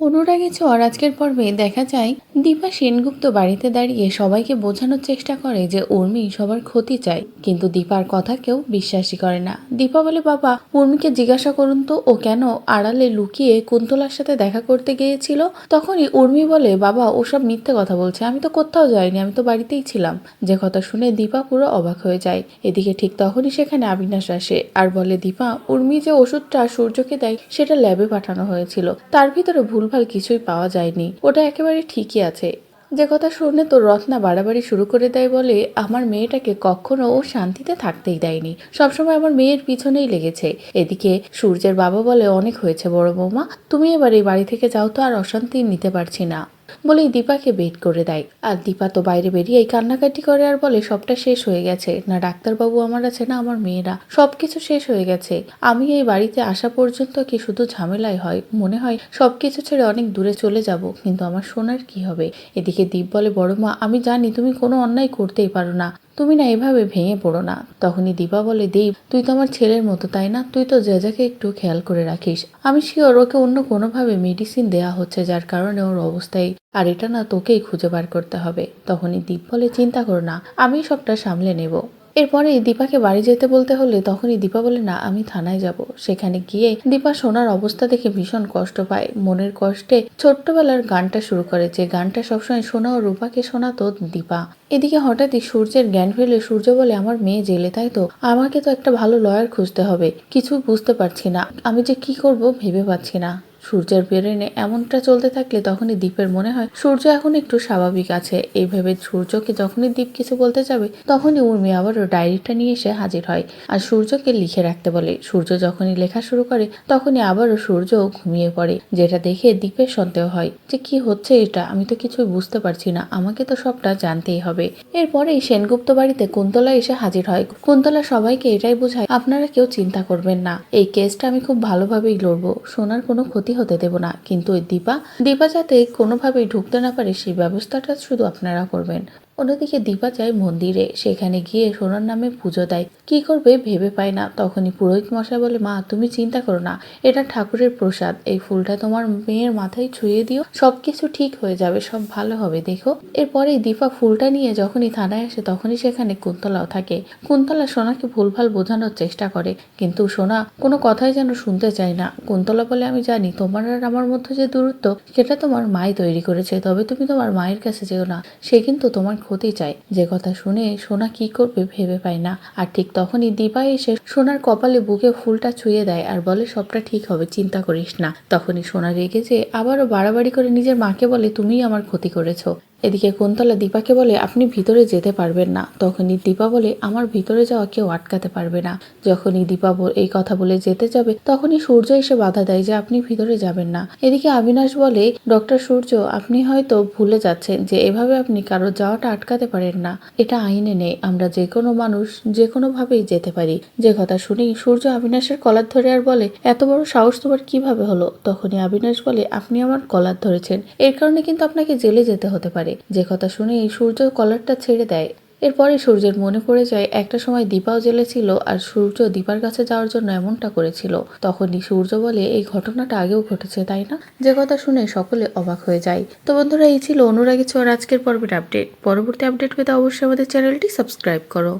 অনুরাগী ছোঁয়ার আজকের পর্বে দেখা যায়, দীপা সেনগুপ্ত বাড়িতে দাঁড়িয়ে সবাইকে বোঝানোর চেষ্টা করে যে উর্মি সবার ক্ষতি চায়। কিন্তু দীপার কথা কেউ বিশ্বাসই করে না। দীপা বলে, বাবা, উর্মিকে জিজ্ঞাসা করুন তো, ও কেন আড়ালে লুকিয়ে কুন্তলার সাথে দেখা করতে গিয়েছিল? তখনই উর্মি বলে, বাবা ওসব মিথ্যে কথা বলছে। আমি তো কোথাও যাইনি, আমি তো বাড়িতেই ছিলাম। যে কথা শুনে দীপা পুরো অবাক হয়ে যায়। এদিকে ঠিক তখনই সেখানে আবিনাশ আসে আর বলে, দীপা, উর্মি যে ওষুধটা সূর্যকে দেয়, সেটা ল্যাবে পাঠানো হয়েছিল। তার ভিতরে ভুলভাল কিছুই পাওয়া যায়নি। ওটা একেবারে ঠিকই আছে। যে কথা শুনে তো রত্না বাড়াবাড়ি শুরু করে দেয় বলে আমার মেয়েটাকে কখনো ও শান্তিতে থাকতেই দেয়নি। সবসময় আমার মেয়ের পিছনেই লেগেছে। এদিকে সূর্যের বাবা বলে, অনেক হয়েছে বড় বৌমা। তুমি এবার এই বাড়ি থেকে যাও তো, আর অশান্তি নিতে পারছি না। বলেই দীপাকে বেট করে দেয়। আর দীপা তো বাইরে বেরিয়ে কান্নাকাটি করে আর বলে, সবটা শেষ হয়ে গেছে। না ডাক্তারবাবু আমার আছে, না আমার মেয়েরা। সবকিছু শেষ হয়ে গেছে। আমি এই বাড়িতে আসা পর্যন্ত কি শুধু ঝামেলাই হয়? মনে হয় সবকিছু ছেড়ে অনেক দূরে চলে যাব। কিন্তু আমার সোনার কি হবে? এদিকে দীপ বলে, বড় মা, আমি জানি তুমি কোনো অন্যায় করতেই পারো না। তুমি না এভাবে ভেঙে পড়ো না। তখনই দীপা বলে, দেব, তুই তো আমার ছেলের মতো, তাই না? তুই তো জেজাকে একটু খেয়াল করে রাখিস। আমি শিওর ওকে অন্য কোনোভাবে মেডিসিন দেয়া হচ্ছে, যার কারণে ওর অবস্থায় আর এটা না তোকেই খুঁজে বার করতে হবে। তখনই দীপ বলে, চিন্তা করো না, আমি সবটা সামলে নেব। এরপরে দীপাকে বাড়ি যেতে বলতে হলে তখনই দীপা বলে, না, আমি থানায় যাব। সেখানে গিয়ে দীপা সোনার অবস্থা দেখে ভীষণ কষ্ট পায়। মনের কষ্টে ছোট্টবেলার গানটা শুরু করে, যে গানটা সবসময় সোনা ও রূপাকে শোনাতো দীপা। এদিকে হঠাৎই সূর্যের জ্ঞান ফিরলে, সূর্য বলে, আমার মেয়ে জেলে, তাই তো? আমাকে তো একটা ভালো লয়ার খুঁজতে হবে। কিছু বুঝতে পারছি না। আমি যে কি করব ভেবে পাচ্ছি না। সূর্যের ব্রেনে এমনটা চলতে থাকলে তখনই দীপের মনে হয়, সূর্য এখন একটু স্বাভাবিক আছে। এই ভেবে সূর্যকে যখনই দীপ কিছু বলতে যাবে, তখনই উর্মি আবারও ডায়েরিটা নিয়ে এসে হাজির হয় আর সূর্যকে লিখে রাখতে বলে। সূর্য যখনই লেখা শুরু করে, তখনই আবারও সূর্য ঘুমিয়ে পড়ে, যেটা দেখে দীপের সন্দেহ হয় যে কি হচ্ছে এটা? আমি তো কিছুই বুঝতে পারছি না, আমাকে তো সবটা জানতেই হবে। এরপরেই সেনগুপ্ত বাড়িতে কুন্তলা এসে হাজির হয়। কুন্তলা সবাইকে এটাই বোঝায়, আপনারা কেউ চিন্তা করবেন না। এই কেসটা আমি খুব ভালোভাবেই লড়বো সোনার কোনো ক্ষতি হতে দেব না। কিন্তু ওই দীপা দীপা যাতে কোনোভাবেই ঢুকতে না পারে, সেই ব্যবস্থাটা শুধু আপনারা করবেন। অন্যদিকে দীপা যায় মন্দিরে। সেখানে গিয়ে সোনার নামে পুজো দেয়। কি করবে ভেবে পায় না। তখনই পুরোহিত মশাই বলে, মা, তুমি চিন্তা করো না। এটা ঠাকুরের প্রসাদ। এই ফুলটা তোমার মেয়ের মাথায় ছুঁয়ে দিও। সবকিছু ঠিক হয়ে যাবে। সব ভালো হবে, দেখো। এরপরে দীপা ফুলটা নিয়ে যখনই থানায় আসে, তখনই সেখানে কুন্তলাও থাকে। কুন্তলা সোনাকে ভুলভাল বোঝানোর চেষ্টা করে। কিন্তু সোনা কোনো কথাই যেন শুনতে চায় না। কুন্তলা বলে, আমি জানি তোমার আর আমার মধ্যে যে দূরত্ব, সেটা তোমার মাই তৈরি করেছে। তবে তুমি তোমার মায়ের কাছে যেও না। সে কিন্তু তোমার ক্ষতি চায়। যে কথা শুনে সোনা কি করবে ভেবে পায় না। আর ঠিক তখনই দীপা এসে সোনার কপালে বুকে ফুলটা ছুঁয়ে দেয় আর বলে, সবটা ঠিক হবে, চিন্তা করিস না। তখনই সোনা রেগে যে আবারও বাড়াবাড়ি করে নিজের মাকে বলে, তুমিই আমার ক্ষতি করেছ। এদিকে কুন্তলা দীপাকে বলে, আপনি ভিতরে যেতে পারবেন না। তখনই দীপা বলে, আমার ভিতরে যাওয়া কেউ আটকাতে পারবে না। যখনই দীপা এই কথা বলে যেতে যাবে, তখনই সূর্য এসে বাধা দেয় যে আপনি ভিতরে যাবেন না। এদিকে অবিনাশ বলে, ডক্টর সূর্য, আপনি হয়তো ভুলে যাচ্ছেন যে এভাবে আপনি কারোর যাওয়াটা আটকাতে পারেন না। এটা আইনে নেই। আমরা যে কোনো মানুষ যে কোনো ভাবেই যেতে পারি। যে কথা শুনেই সূর্য অবিনাশের কলার ধরে আর বলে, এত বড় সাহস তোমার কীভাবে হলো? তখনই অবিনাশ বলে, আপনি আমার কলার ধরেছেন। এর কারণে কিন্তু আপনাকে জেলে যেতে হতে পারে। যে কথা শুনে এই সূর্য কলারটা ছেড়ে দেয়। এরপরে সূর্যের মনে পড়ে যায়, একটা সময় দীপাও জেলেছিল আর সূর্য দীপার কাছে যাওয়ার জন্য এমনটা করেছিল। তখনই সূর্য বলে, এই ঘটনাটা আগেও ঘটেছে, তাই না? যে কথা শুনে সকলে অবাক হয়ে যায়। তো বন্ধুরা, এই ছিল অনুরাগী ছোঁয়ার আজকের পর্বের আপডেট পরবর্তী আপডেট পেতে অবশ্যই আমাদের চ্যানেলটি সাবস্ক্রাইব করো।